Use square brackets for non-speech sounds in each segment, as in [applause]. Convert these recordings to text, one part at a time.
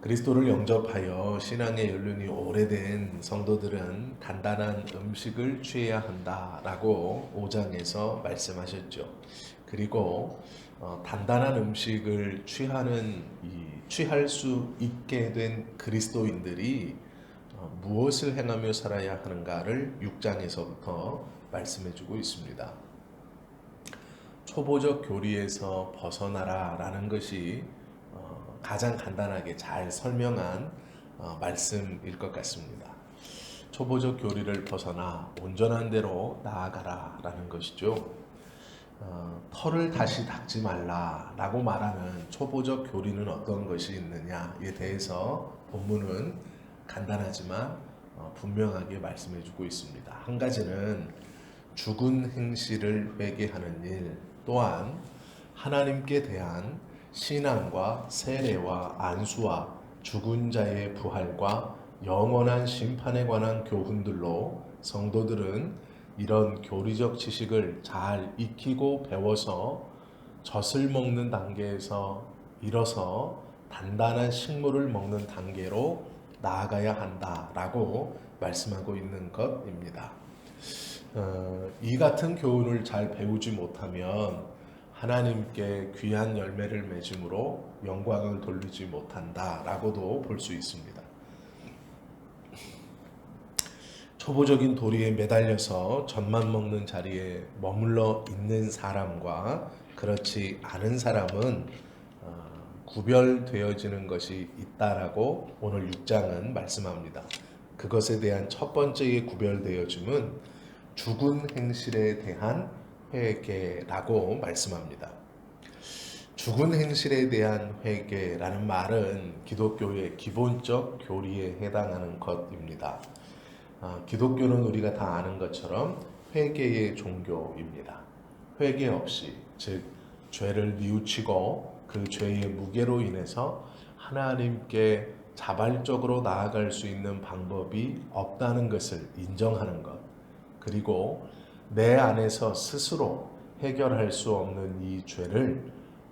그리스도를 영접하여 신앙의 연륜이 오래된 성도들은 단단한 음식을 취해야 한다라고 5장에서 말씀하셨죠. 그리고 어, 단단한 음식을 취하는 이 취할 수 있게 된 그리스도인들이 어, 무엇을 행하며 살아야 하는가를 6장에서부터 말씀해주고 있습니다. 초보적 교리에서 벗어나라라는 것이 어, 가장 간단하게 잘 설명한 어, 말씀일 것 같습니다. 초보적 교리를 벗어나 온전한 대로 나아가라라는 것이죠. 어, 털을 다시 닦지 말라라고 말하는 초보적 교리는 어떤 것이 있느냐에 대해서 본문은 간단하지만 어, 분명하게 말씀해주고 있습니다. 한 가지는 죽은 행실을 회개하는 일, 또한 하나님께 대한 신앙과 세례와 안수와 죽은 자의 부활과 영원한 심판에 관한 교훈들로 성도들은 이런 교리적 지식을 잘 익히고 배워서 젖을 먹는 단계에서 일어서 단단한 식물을 먹는 단계로 나아가야 한다라고 말씀하고 있는 것입니다. 어, 이 같은 교훈을 잘 배우지 못하면 하나님께 귀한 열매를 맺음으로 영광을 돌리지 못한다라고도 볼 수 있습니다. 초보적인 도리에 매달려서 젖만 먹는 자리에 머물러 있는 사람과 그렇지 않은 사람은 어, 구별되어지는 것이 있다라고 오늘 6장은 말씀합니다. 그것에 대한 첫 번째의 구별되어짐은 죽은 행실에 대한 회개라고 말씀합니다. 죽은 행실에 대한 회개라는 말은 기독교의 기본적 교리에 해당하는 것입니다. 아, 기독교는 우리가 다 아는 것처럼 회개의 종교입니다. 회개 없이 즉 죄를 뉘우치고 그 죄의 무게로 인해서 하나님께 자발적으로 나아갈 수 있는 방법이 없다는 것을 인정하는 것. 그리고 내 안에서 스스로 해결할 수 없는 이 죄를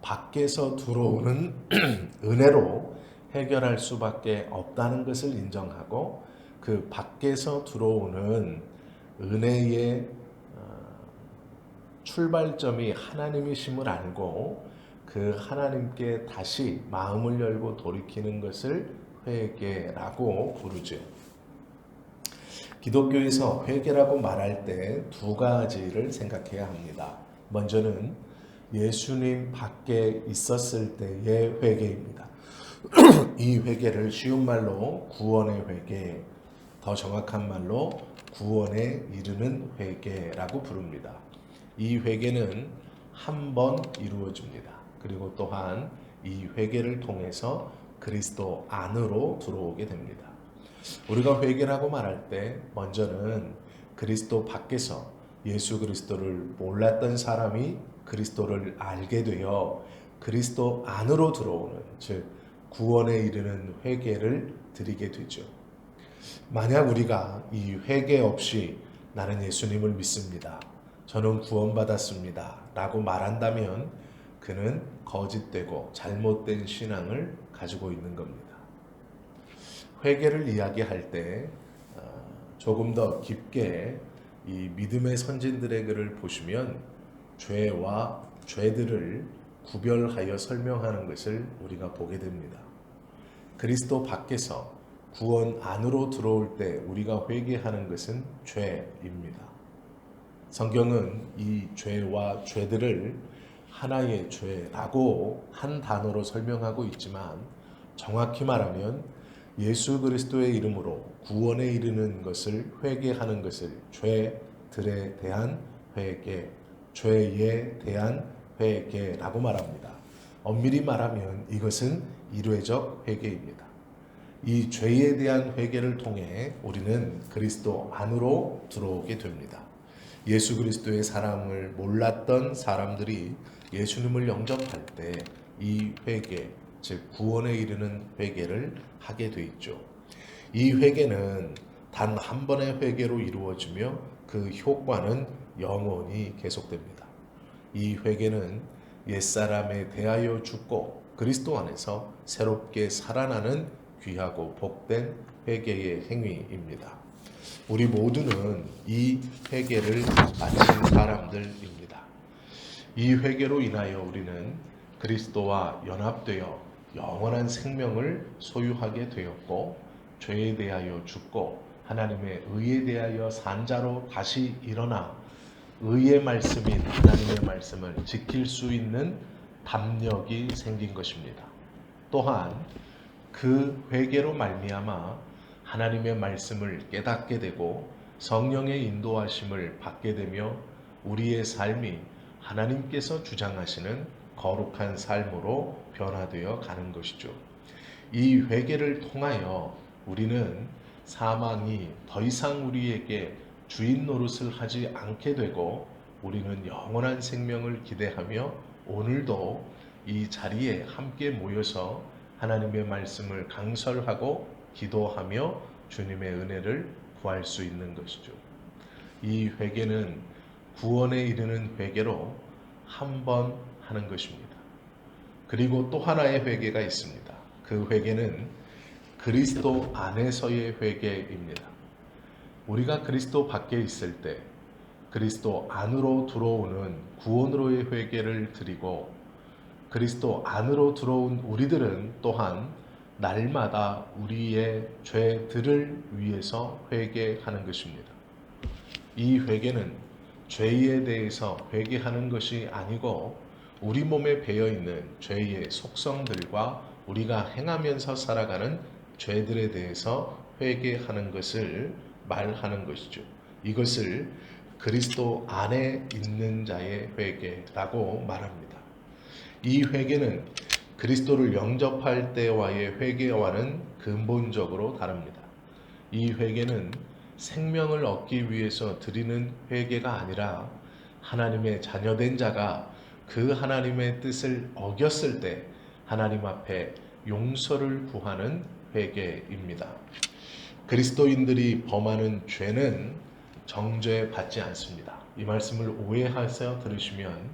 밖에서 들어오는 [clears throat] 은혜로 해결할 수밖에 없다는 것을 인정하고 그 밖에서 들어오는 은혜의 어, 출발점이 하나님이심을 알고 그 하나님께 다시 마음을 열고 돌이키는 것을 회개라고 부르죠. 기독교에서 회개라고 말할 때 두 가지를 생각해야 합니다. 먼저는 예수님 밖에 있었을 때의 회개입니다. [clears throat] 이 회개를 쉬운 말로 구원의 회개, 더 정확한 말로 구원에 이르는 회개라고 부릅니다. 이 회개는 한 번 이루어집니다. 그리고 또한 이 회개를 통해서 그리스도 안으로 들어오게 됩니다. 우리가 회개라고 말할 때 먼저는 그리스도 밖에서 예수 그리스도를 몰랐던 사람이 그리스도를 알게 되어 그리스도 안으로 들어오는 즉 구원에 이르는 회개를 드리게 되죠. 만약 우리가 이 회개 없이 나는 예수님을 믿습니다. 저는 구원받았습니다. 라고 말한다면 그는 거짓되고 잘못된 신앙을 가지고 있는 겁니다. 회개를 이야기할 때 어, 조금 더 깊게 이 믿음의 선진들의 글을 보시면 죄와 죄들을 구별하여 설명하는 것을 우리가 보게 됩니다. 그리스도 밖에서 구원 안으로 들어올 때 우리가 회개하는 것은 죄입니다. 성경은 이 죄와 죄들을 하나의 죄라고 한 단어로 설명하고 있지만 정확히 말하면 예수 그리스도의 이름으로 구원에 이르는 것을 회개하는 것을 죄들에 대한 회개, 죄에 대한 회개라고 말합니다. 엄밀히 말하면 이것은 일회적 회개입니다. 이 죄에 대한 회개를 통해 우리는 그리스도 안으로 들어오게 됩니다. 예수 그리스도의 사랑을 몰랐던 사람들이 예수님을 영접할 때 이 회개, 즉 구원에 이르는 회개를 하게 돼 있죠. 이 회개는 단 한 번의 회개로 이루어지며 그 효과는 영원히 계속됩니다. 이 회개는 옛사람에 대하여 죽고 그리스도 안에서 새롭게 살아나는 귀하고 복된 회개의 행위입니다. 우리 모두는 이 회개를 마친 사람들입니다. 이 회개로 인하여 우리는 그리스도와 연합되어 영원한 생명을 소유하게 되었고 죄에 대하여 죽고 하나님의 의에 대하여 산자로 다시 일어나 의의 말씀인 하나님의 말씀을 지킬 수 있는 담력이 생긴 것입니다. 또한 그 회개로 말미암아 하나님의 말씀을 깨닫게 되고 성령의 인도하심을 받게 되며 우리의 삶이 하나님께서 주장하시는 거룩한 삶으로 변화되어 가는 것이죠. 이 회개를 통하여 우리는 사망이 더 이상 우리에게 주인 노릇을 하지 않게 되고 우리는 영원한 생명을 기대하며 오늘도 이 자리에 함께 모여서 하나님의 말씀을 강설하고 기도하며 주님의 은혜를 구할 수 있는 것이죠. 이 회개는 구원에 이르는 회개로 한번 하는 것입니다. 그리고 또 하나의 회개가 있습니다. 그 회개는 그리스도 안에서의 회개입니다. 우리가 그리스도 밖에 있을 때 그리스도 안으로 들어오는 구원으로의 회개를 드리고 그리스도 안으로 들어온 우리들은 또한 날마다 우리의 죄들을 위해서 회개하는 것입니다. 이 회개는 죄에 대해서 회개하는 것이 아니고 우리 몸에 배어 있는 죄의 속성들과 우리가 행하면서 살아가는 죄들에 대해서 회개하는 것을 말하는 것이죠. 이것을 그리스도 안에 있는 자의 회개라고 말합니다. 이 회개는 그리스도를 영접할 때와의 회개와는 근본적으로 다릅니다. 이 회개는 생명을 얻기 위해서 드리는 회개가 아니라 하나님의 자녀된 자가 그 하나님의 뜻을 어겼을 때 하나님 앞에 용서를 구하는 회개입니다. 그리스도인들이 범하는 죄는 정죄 받지 않습니다. 이 말씀을 오해하여 들으시면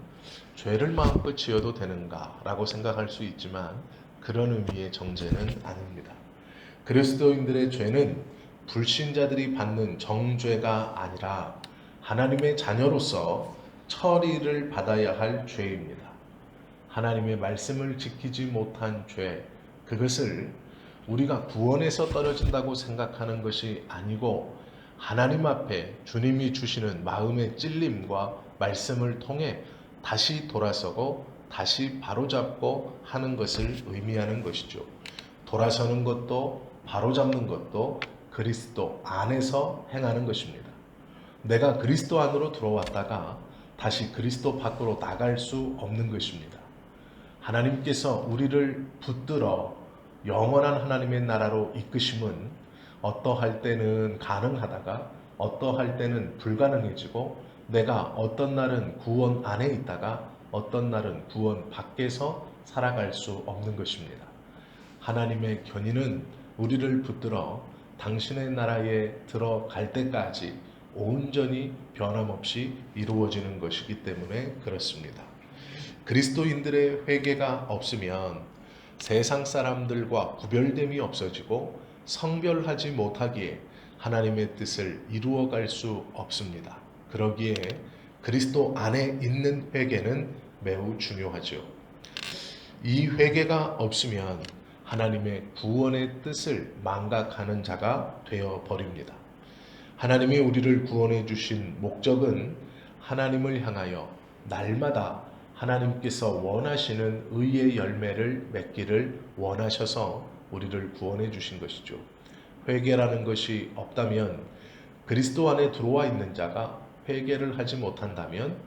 죄를 마음껏 지어도 되는가라고 생각할 수 있지만 그런 의미의 정죄는 아닙니다. 그리스도인들의 죄는 불신자들이 받는 정죄가 아니라 하나님의 자녀로서 처리를 받아야 할 죄입니다. 하나님의 말씀을 지키지 못한 죄, 그것을 우리가 구원에서 떨어진다고 생각하는 것이 아니고 하나님 앞에 주님이 주시는 마음의 찔림과 말씀을 통해 다시 돌아서고 다시 바로잡고 하는 것을 의미하는 것이죠. 돌아서는 것도 바로잡는 것도 그리스도 안에서 행하는 것입니다. 내가 그리스도 안으로 들어왔다가 다시 그리스도 밖으로 나갈 수 없는 것입니다. 하나님께서 우리를 붙들어 영원한 하나님의 나라로 이끄심은 어떠할 때는 가능하다가 어떠할 때는 불가능해지고 내가 어떤 날은 구원 안에 있다가 어떤 날은 구원 밖에서 살아갈 수 없는 것입니다. 하나님의 견인은 우리를 붙들어 당신의 나라에 들어갈 때까지 온전히 변함없이 이루어지는 것이기 때문에 그렇습니다. 그리스도인들의 회개가 없으면 세상 사람들과 구별됨이 없어지고 성별하지 못하기에 하나님의 뜻을 이루어갈 수 없습니다. 그러기에 그리스도 안에 있는 회개는 매우 중요하죠. 이 회개가 없으면 하나님의 구원의 뜻을 망각하는 자가 되어 버립니다. 하나님이 우리를 구원해 주신 목적은 하나님을 향하여 날마다 하나님께서 원하시는 의의 열매를 맺기를 원하셔서 우리를 구원해 주신 것이죠. 회개라는 것이 없다면 그리스도 안에 들어와 있는 자가 회개를 하지 못한다면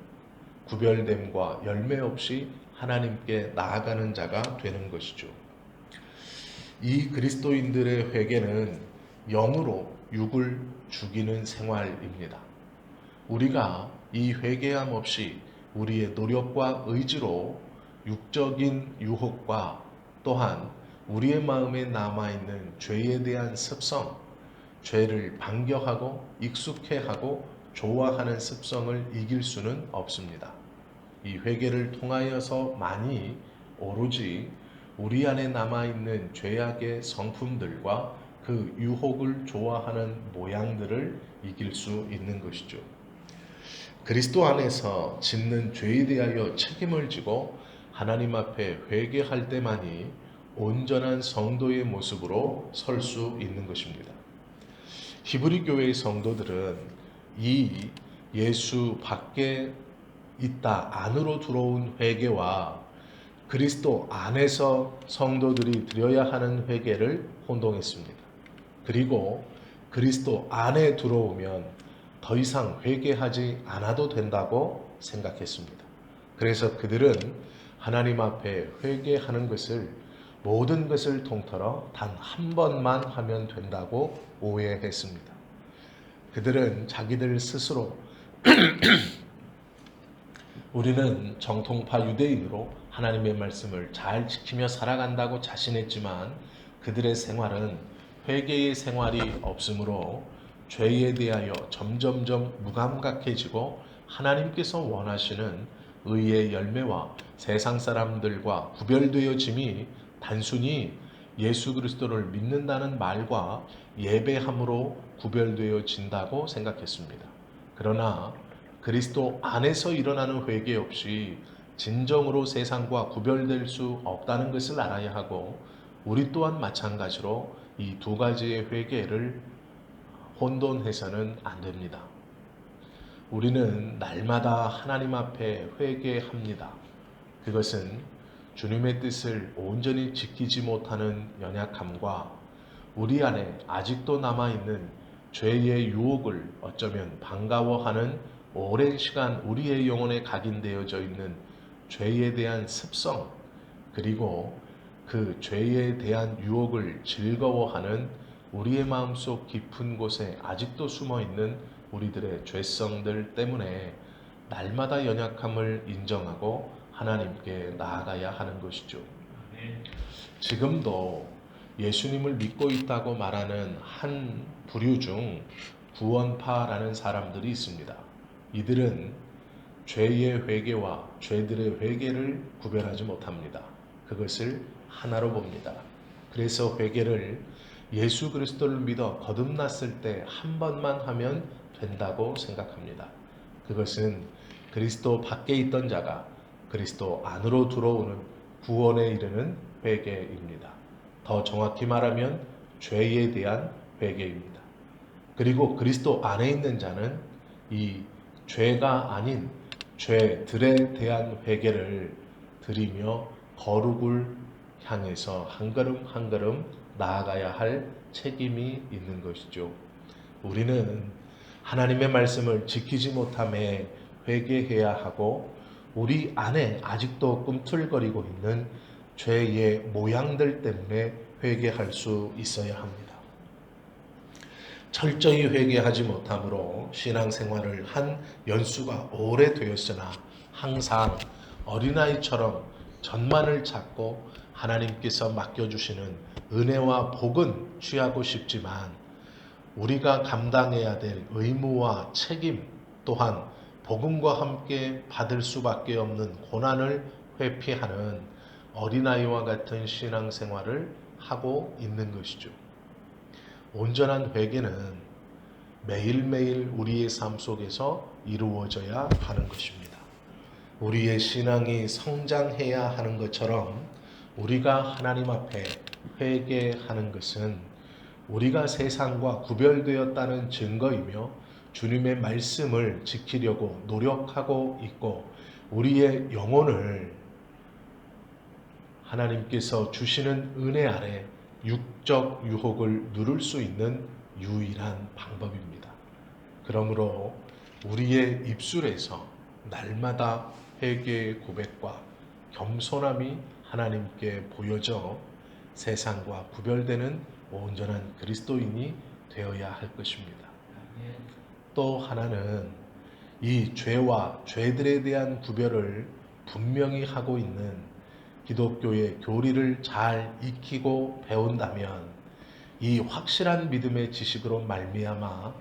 구별됨과 열매 없이 하나님께 나아가는 자가 되는 것이죠. 이 그리스도인들의 회개는 영으로 육을 죽이는 생활입니다. 우리가 이 회개함 없이 우리의 노력과 의지로 육적인 유혹과 또한 우리의 마음에 남아있는 죄에 대한 습성, 죄를 반겨하고 익숙해하고 좋아하는 습성을 이길 수는 없습니다. 이 회개를 통하여서 많이 오로지 우리 안에 남아있는 죄악의 성품들과 그 유혹을 좋아하는 모양들을 이길 수 있는 것이죠. 그리스도 안에서 짓는 죄에 대하여 책임을 지고 하나님 앞에 회개할 때만이 온전한 성도의 모습으로 설 수 있는 것입니다. 히브리 교회의 성도들은 이 예수 밖에 있다 안으로 들어온 회개와 그리스도 안에서 성도들이 드려야 하는 회개를 혼동했습니다. 그리고 그리스도 안에 들어오면 더 이상 회개하지 않아도 된다고 생각했습니다. 그래서 그들은 하나님 앞에 회개하는 것을 모든 것을 통틀어 단 한 번만 하면 된다고 오해했습니다. 그들은 자기들 스스로 [clears throat] 우리는 정통파 유대인으로 하나님의 말씀을 잘 지키며 살아간다고 자신했지만 그들의 생활은 회개의 생활이 없으므로 죄에 대하여 점점점 무감각해지고 하나님께서 원하시는 의의 열매와 세상 사람들과 구별되어짐이 단순히 예수 그리스도를 믿는다는 말과 예배함으로 구별되어진다고 생각했습니다. 그러나 그리스도 안에서 일어나는 회개 없이 진정으로 세상과 구별될 수 없다는 것을 알아야 하고 우리 또한 마찬가지로 이 두 가지의 회개를 혼돈해서는 안 됩니다. 우리는 날마다 하나님 앞에 회개합니다. 그것은 주님의 뜻을 온전히 지키지 못하는 연약함과 우리 안에 아직도 남아있는 죄의 유혹을 어쩌면 반가워하는 오랜 시간 우리의 영혼에 각인되어져 있는 죄에 대한 습성 그리고 그 죄에 대한 유혹을 즐거워하는 우리의 마음속 깊은 곳에 아직도 숨어 있는 우리들의 죄성들 때문에 날마다 연약함을 인정하고 하나님께 나아가야 하는 것이죠. 지금도 예수님을 믿고 있다고 말하는 한 부류 중 구원파라는 사람들이 있습니다. 이들은 죄의 회개와 죄들의 회개를 구별하지 못합니다. 그것을 하나로 봅니다. 그래서 회개를 예수 그리스도를 믿어 거듭났을 때 한 번만 하면 된다고 생각합니다. 그것은 그리스도 밖에 있던 자가 그리스도 안으로 들어오는 구원에 이르는 회개입니다. 더 정확히 말하면 죄에 대한 회개입니다. 그리고 그리스도 안에 있는 자는 이 죄가 아닌 죄들에 대한 회개를 드리며 거룩을 향해서 한 걸음 한 걸음 나아가야 할 책임이 있는 것이죠. 우리는 하나님의 말씀을 지키지 못함에 회개해야 하고 우리 안에 아직도 꿈틀거리고 있는 죄의 모양들 때문에 회개할 수 있어야 합니다. 철저히 회개하지 못함으로 신앙생활을 한 연수가 오래되었으나 항상 어린아이처럼 전만을 찾고 하나님께서 맡겨주시는 은혜와 복은 취하고 싶지만 우리가 감당해야 될 의무와 책임 또한 복음과 함께 받을 수밖에 없는 고난을 회피하는 어린아이와 같은 신앙생활을 하고 있는 것이죠. 온전한 회개는 매일매일 우리의 삶 속에서 이루어져야 하는 것입니다. 우리의 신앙이 성장해야 하는 것처럼 우리가 하나님 앞에 회개하는 것은 우리가 세상과 구별되었다는 증거이며 주님의 말씀을 지키려고 노력하고 있고 우리의 영혼을 하나님께서 주시는 은혜 아래 육적 유혹을 누를 수 있는 유일한 방법입니다. 그러므로 우리의 입술에서 날마다 회개의 고백과 겸손함이 하나님께 보여져 세상과 구별되는 온전한 그리스도인이 되어야 할 것입니다. 또 하나는 이 죄와 죄들에 대한 구별을 분명히 하고 있는 기독교의 교리를 잘 익히고 배운다면 이 확실한 믿음의 지식으로 말미암아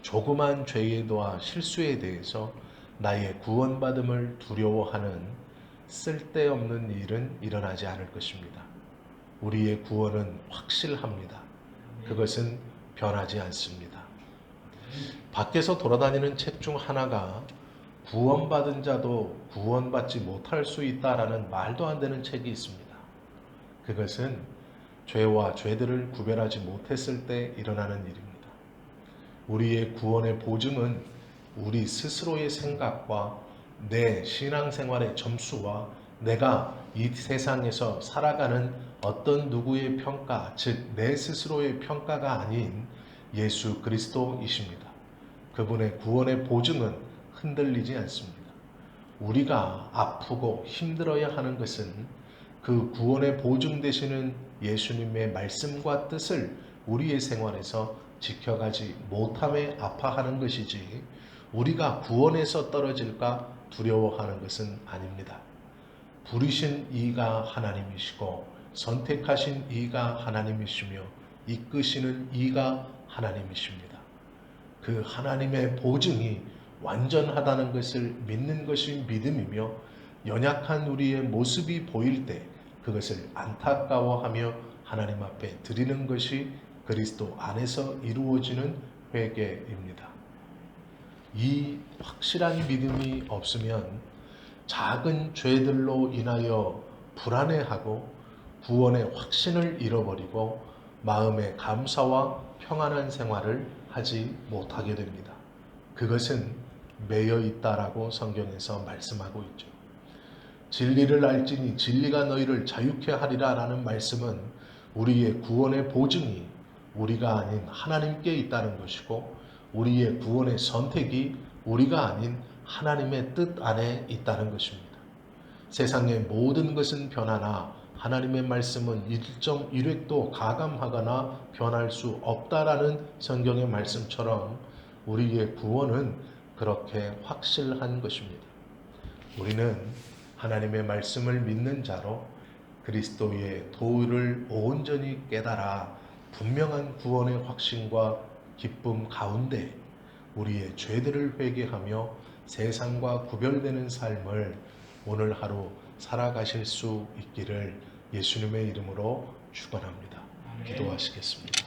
조그만 죄에 도와 실수에 대해서 나의 구원받음을 두려워하는 쓸데없는 일은 일어나지 않을 것입니다. 우리의 구원은 확실합니다. 그것은 변하지 않습니다. 밖에서 돌아다니는 책 중 하나가 구원받은 자도 구원받지 못할 수 있다라는 말도 안 되는 책이 있습니다. 그것은 죄와 죄들을 구별하지 못했을 때 일어나는 일입니다. 우리의 구원의 보증은 우리 스스로의 생각과 내 신앙생활의 점수와 내가 이 세상에서 살아가는 어떤 누구의 평가, 즉 내 스스로의 평가가 아닌 예수 그리스도이십니다. 그분의 구원의 보증은 흔들리지 않습니다. 우리가 아프고 힘들어야 하는 것은 그 구원의 보증 되시는 예수님의 말씀과 뜻을 우리의 생활에서 지켜가지 못함에 아파하는 것이지 우리가 구원에서 떨어질까 두려워하는 것은 아닙니다. 부르신 이가 하나님이시고 선택하신 이가 하나님이시며 이끄시는 이가 하나님이십니다. 그 하나님의 보증이 완전하다는 것을 믿는 것이 믿음이며 연약한 우리의 모습이 보일 때 그것을 안타까워하며 하나님 앞에 드리는 것이 그리스도 안에서 이루어지는 회개입니다. 이 확실한 믿음이 없으면 작은 죄들로 인하여 불안해하고 구원의 확신을 잃어버리고 마음의 감사와 평안한 생활을 하지 못하게 됩니다. 그것은 매여 있다라고 성경에서 말씀하고 있죠. 진리를 알지니 진리가 너희를 자유케 하리라라는 말씀은 우리의 구원의 보증이 우리가 아닌 하나님께 있다는 것이고 우리의 구원의 선택이 우리가 아닌 하나님의 뜻 안에 있다는 것입니다. 세상의 모든 것은 변하나 하나님의 말씀은 1.1획도 가감하거나 변할 수 없다라는 성경의 말씀처럼 우리의 구원은 그렇게 확실한 것입니다. 우리는 하나님의 말씀을 믿는 자로 그리스도의 도를 온전히 깨달아 분명한 구원의 확신과 기쁨 가운데 우리의 죄들을 회개하며 세상과 구별되는 삶을 오늘 하루 살아가실 수 있기를 예수님의 이름으로 축원합니다. 기도하시겠습니다.